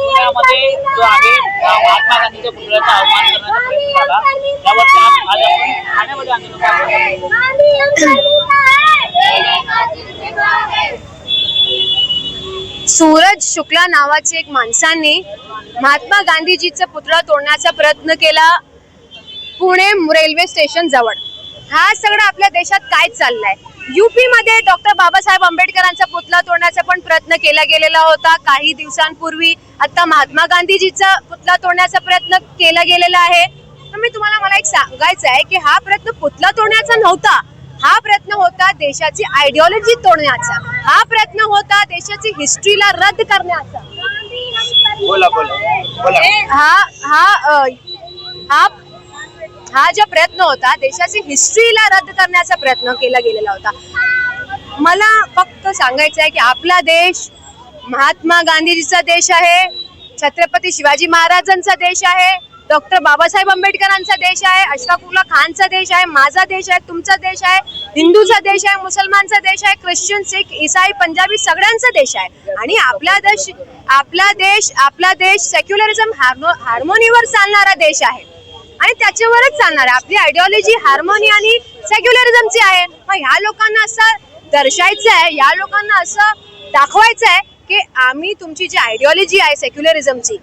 पुण्यामध्ये जो आहे महात्मा गांधीच्या पुतळ्याचा अवमान करण्याचा प्रयत्न झाला आज आपण ठाण्यामध्ये आंदोलन सूरज शुक्ला नावाचे एक माणसाने महात्मा गांधीजीचा पुतळा तोडण्याचा प्रयत्न केला पुणे रेल्वे स्टेशन जवळ. हा सगळं आपल्या देशात काय चाललंय? युपी मध्ये डॉक्टर बाबासाहेब आंबेडकरांचा पुतळा तोडण्याचा पण प्रयत्न केला गेलेला होता. काही दिवसांपूर्वी आता महात्मा गांधीजीचा पुतळा तोडण्याचा प्रयत्न केला गेलेला आहे. तर मी तुम्हाला मला एक सांगायचं आहे की हा प्रयत्न पुतळा तोडण्याचा नव्हता. हा प्रयत्न होता देशाची आयडिओलॉजी तोडण्याचा. हा प्रयत्न होता देशाची हिस्ट्रीला रद्द करण्याचा. बोला बोला. बोला. हा हा हा हा जो प्रयत्न होता देशाची हिस्ट्रीला रद्द करण्याचा प्रयत्न केला गेलेला होता. मला फक्त सांगायचं आहे की आपला देश महात्मा गांधीजीचा देश आहे छत्रपती शिवाजी महाराजांचा देश आहे डॉक्टर बाबासाहेब आंबेडकरांचा देश आहे अशफाकुल्ला खानचा देश आहे माझा देश आहे तुमचा देश आहे हिंदूचा देश आहे मुसलमानचा देश आहे ख्रिश्चन सिख इसाई पंजाबी सगळ्यांचा देश आहे. आणि आपला देश आपला देश आपला देश सेक्युलरिझम हार्मो हार्मोनीवर चालणारा देश आहे. आणि त्याच्यावरच चालणार आहे. आपली आयडिओलॉजी हार्मोनी आणि सेक्युलरिझमची आहे. मग ह्या लोकांना असं दर्शायचं आहे या लोकांना असं दाखवायचं आहे की आम्ही तुमची जी आयडिओलॉजी आहे सेक्युलरिझमची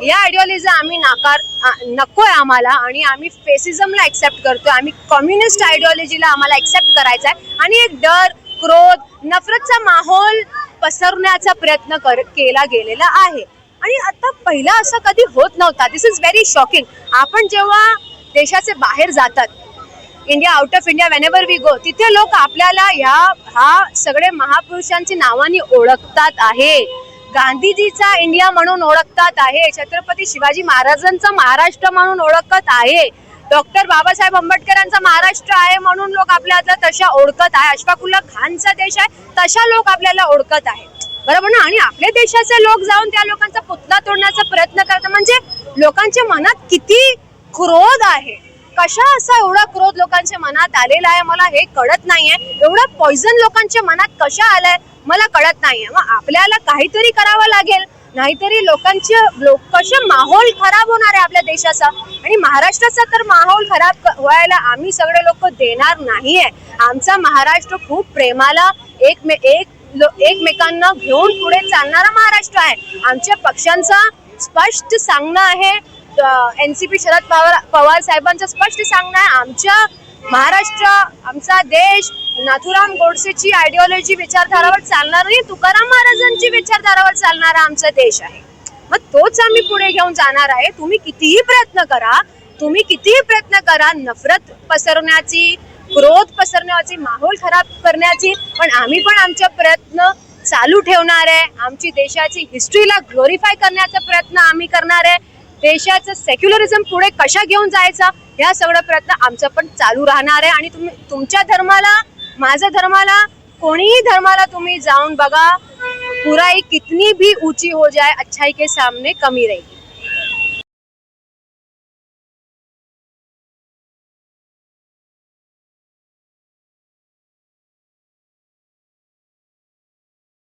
या आयडिओलॉजी आम्ही नाकार नको आहे आम्हाला आणि आम्ही फेसिझमला ॲक्सेप्ट करतो आम्ही कम्युनिस्ट आयडिओलॉजीला आम्हाला ॲक्सेप्ट करायचा आहे आणि एक डर क्रोध नफरतचा माहोल पसरण्याचा प्रयत्न कर केला गेलेला आहे. आणि आता पहिला असं कधी होत नव्हता. दिस इज व्हेरी शॉकिंग आपण जेव्हा देशाचे बाहेर जातात India out of India whenever we go तिथे लोक आपल्याला ह्या हा सगळे महापुरुषांची नावाने ओळखतात आहे. गांधीजीचा इंडिया म्हणून ओळखतात आहे. छत्रपती शिवाजी महाराजांचा महाराष्ट्र म्हणून ओळखत आहे. डॉक्टर बाबासाहेब आंबेडकरांचा महाराष्ट्र आहे म्हणून लोक आपल्याला तशा ओळखत आहे. अशफाकुल्ला खानचा देश आहे तशा लोक आपल्याला ओळखत आहे बरोबर ना? आणि आपल्या देशाचे लोक जाऊन त्या लोकांचा पुतळा तोडण्याचा प्रयत्न करतात. म्हणजे लोकांच्या मनात किती क्रोध आहे? कशा असा एवढा क्रोध लोकांच्या मनात आलेला आहे? मला हे कळत नाहीये. एवढा पॉइझन लोकांच्या मनात कशा आलाय? मला कळत नाहीये. मग आपल्याला काहीतरी करावं लागेल. नाहीतरी लोकांचे लोक कसे माहोल खराब होणार आहे आपल्या देशाचा? आणि महाराष्ट्राचा तर माहोल खराब क- व्हायला आम्ही सगळे लोक देणार नाहीये. आमचा महाराष्ट्र खूप प्रेमाला एक मे एक एकमेकांना घेऊन पुढे चालणारा महाराष्ट्र आहे. आमच्या पक्षांचा स्पष्ट सांगणं आहे. N C P Sharad Pawar Pawar साहेबांचं स्पष्ट सांगणं आहे. आमच्या महाराष्ट्र आमचा देश नाथुराम गोडसेची आयडिओलॉजी विचारधारावर चालणार नाही तुकाराम महाराजांची विचारधारावर चालणारा आमचा देश आहे. मग तोच आम्ही पुढे घेऊन जाणार आहे. तुम्ही कितीही प्रयत्न करा. तुम्ही कितीही प्रयत्न करा. नफरत पसरवण्याची क्रोध पसरण्याची माहोल खराब करण्याची पण आम्ही पण आमचा प्रयत्न चालू ठेवणार आहे. आमची देशाची हिस्ट्रीला ग्लोरीफाय करण्याचा प्रयत्न आम्ही करणार आहे. देशाचं सेक्युलरिझम पुढे कशा घेऊन जायचा ह्या सगळं प्रयत्न आमचा पण चालू राहणार आहे. आणि तुम्ही तुमच्या धर्माला माझ्या धर्माला कोणीही धर्माला तुम्ही जाऊन बघा बुराई कितनी भी ऊंची हो जाए अच्छाई के सामने कमी रहेगी.